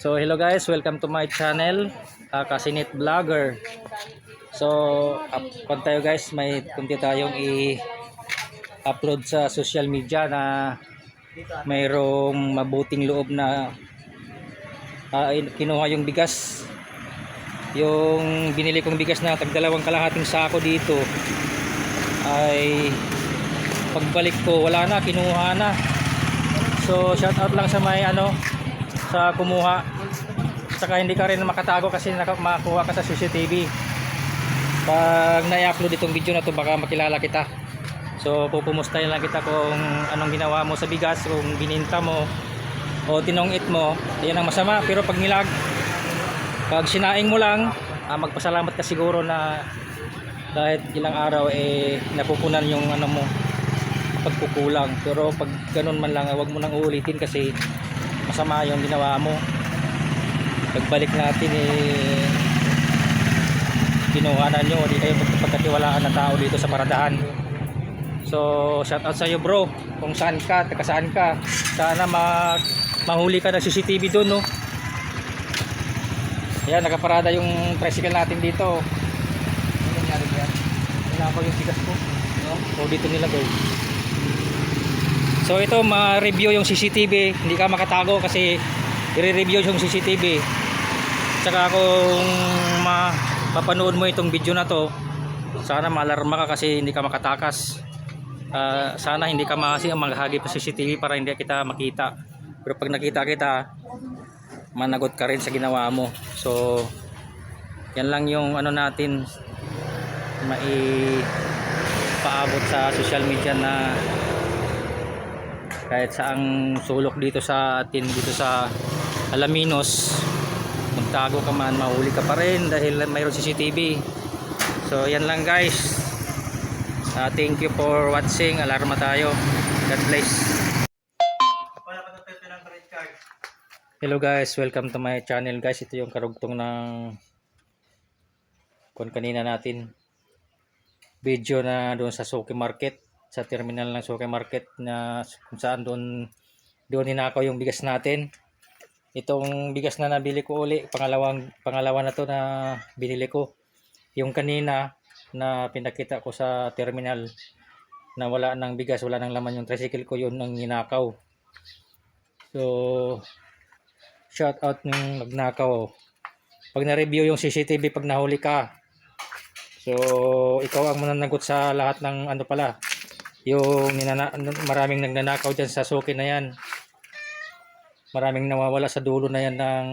So hello guys, welcome to my channel, uh, Kasinit Vlogger. So up pan tayo guys, may kunti tayong i-upload sa social media na mayroong mabuting loob na uh, kinuha yung bigas. Yung binili kong bigas na tagdalawang kalahating sako dito ay pagbalik ko wala na, kinuha na. So shout out lang sa may ano sa kumuha. Saka hindi ka rin makatago kasi makakuha ka sa CCTV. Pag na-upload itong video na to baka makilala kita. So pupumustahin lang kita kung anong ginawa mo sa bigas, kung bininta mo o tinongit mo, yan ang masama. Pero pag nilag, pag sinaing mo lang, ah, magpasalamat ka siguro na kahit ilang araw eh napupunan yung ano mo pagkukulang pero pag ganun man lang wag mo nang uulitin kasi masama yung ginawa mo. Pagbalik natin eh kinuhanan nyo hindi kayo magpagkatiwalaan na tao dito sa paradahan. So shout out sa iyo bro. Kung saan ka taga saan ka. Sana ma mahuli ka ng CCTV doon no? Yan nakaparada yung tricycle natin dito. Ano nangyari yan Hinapaw yung tigas ko? No? so dito nilagay So ito ma-review yung CCTV, hindi ka makatago kasi i-review yung CCTV. Tsaka kung ma mapanood mo itong video na to, sana malarma ka kasi hindi ka makatakas. Ah, sana hindi ka kasi maghagip sa CCTV para hindi kita makita. Pero pag nakita kita, managot ka rin sa ginawa mo. So yan lang yung ano natin mai paabot sa social media na kahit saang sulok dito sa atin dito sa Alaminos magtago ka man mahuli ka pa rin dahil mayroon CCTV so yan lang guys. Ah, thank you for watching. Alarma tayo. God bless. Hello guys. Welcome to my channel guys. Ito yung karugtong ng kung kanina natin. Video na doon sa Suki Market sa terminal ng Market na kung saan doon doon ninakaw yung bigas natin. Itong bigas na nabili ko uli, pangalawang pangalawa na to na binili ko. Yung kanina na pinakita ko sa terminal na wala ng bigas, wala ng laman yung tricycle ko, yun ang ninakaw. So, shout out ng nagnakaw. Pag na-review yung CCTV pag nahuli ka, So, ikaw ang mananagot sa lahat ng ano pala, yung ninana, maraming nagnanakaw dyan sa suki na yan. Maraming nawawala sa dulo na yan ng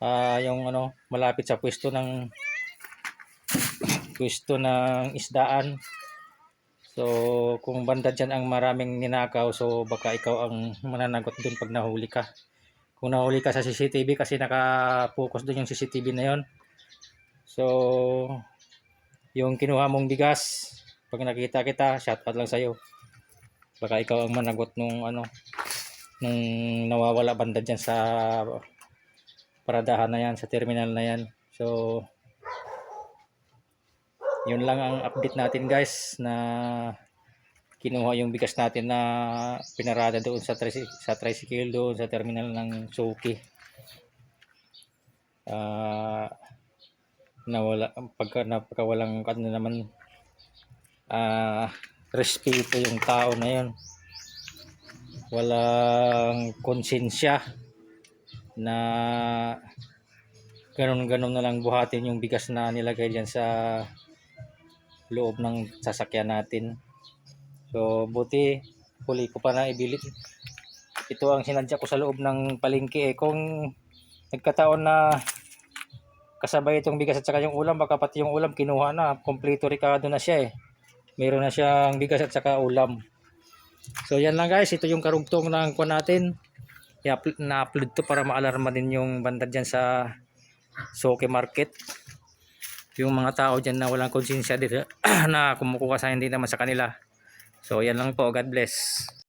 ah, yung ano, malapit sa pwesto ng pwesto ng isdaan. So, kung banda dyan ang maraming ninakaw, so baka ikaw ang mananagot dun pag nahuli ka. Kung nahuli ka sa CCTV kasi naka-focus dun yung CCTV na yon So, yung kinuha mong bigas, pag nakita kita, shoutout lang sa'yo. Baka ikaw ang managot nung ano, nung nawawala banda dyan sa paradahan na yan, sa terminal na yan. So, yun lang ang update natin guys na kinuha yung bigas natin na pinarada doon sa, tricy- sa tricycle doon sa terminal ng Suki. Ah, nawala pagka napaka walang ano naman ah respeto yung tao na yun. Walang konsensya na ganun-ganun na lang buhatin yung bigas na nilagay dyan sa loob ng sasakyan natin. So buti huli ko pa na ibili. Ito ang sinadya ko sa loob ng palengke. Eh kung nagkataon na kasabay itong bigas at saka yung ulam baka pati yung ulam kinuha na. Kompleto ricado na siya eh meron na siyang bigas at saka ulam. So yan lang guys. Ito yung karugtong ng kuha natin. Na-upload to para maalarma din yung banda dyan sa Soke Market. Yung mga tao dyan na walang konsensya dito na kumukuha sa hindi naman sa kanila. So yan lang po. God bless